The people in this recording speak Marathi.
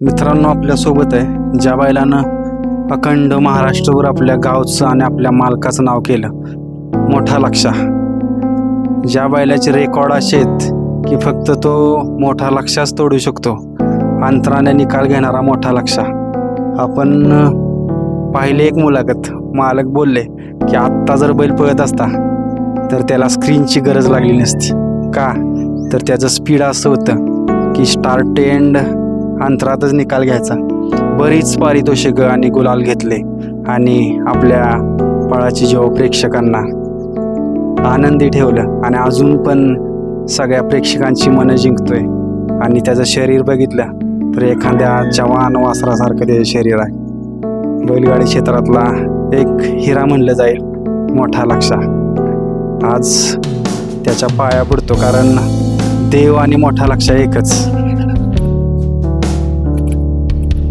मित्रांनो आपल्यासोबत आहे ज्या बैलानं अखंड महाराष्ट्रभर आपल्या गावचं आणि आपल्या मालकाचं नाव केलं. मोठा लक्षा. ज्या बैलाचे रेकॉर्ड असे आहेत की फक्त तो मोठा लक्षाच तोडू शकतो. अंतराने निकाल घेणारा मोठा लक्षा. आपण पाहिले एक मुलाखत. मालक बोलले की आत्ता जर बैल पळत असता तर त्याला स्क्रीनची गरज लागली नसती. का? तर त्याचं स्पीड असं होतं की स्टार्ट एंड अंतरातच निकाल घ्यायचा. बरीच पारितोषिकं आणि गुलाल घेतले आणि आपल्या पळाची जेव्हा प्रेक्षकांना आनंदी ठेवलं आणि अजून पण सगळ्या प्रेक्षकांची मनं जिंकतोय आणि त्याचं शरीर बघितलं तर एखाद्या जवान वासरासारखं त्याचं शरीर आहे. बैलगाडी क्षेत्रातला एक हिरा म्हणलं जाईल मोठा लक्षा आज त्याच्या पाया पडतो कारण देव आणि मोठा लक्षा एकच.